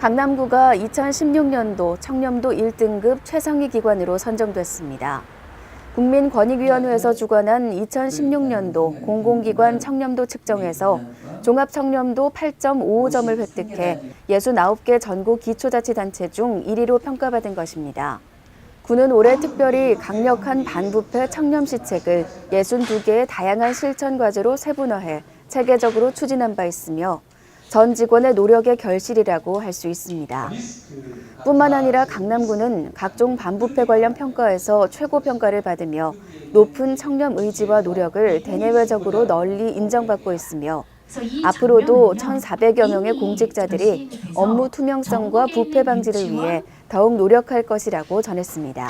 강남구가 2016년도 청렴도 1등급 최상위 기관으로 선정됐습니다. 국민권익위원회에서 주관한 2016년도 공공기관 청렴도 측정에서 종합 청렴도 8.55점을 획득해 69개 전국 기초자치단체 중 1위로 평가받은 것입니다. 구는 올해 특별히 강력한 반부패 청렴 시책을 62개의 다양한 실천 과제로 세분화해 체계적으로 추진한 바 있으며 전 직원의 노력의 결실이라고 할 수 있습니다. 뿐만 아니라 강남구는 각종 반부패 관련 평가에서 최고 평가를 받으며 높은 청렴 의지와 노력을 대내외적으로 널리 인정받고 있으며 앞으로도 1,400여 명의 공직자들이 업무 투명성과 부패 방지를 위해 더욱 노력할 것이라고 전했습니다.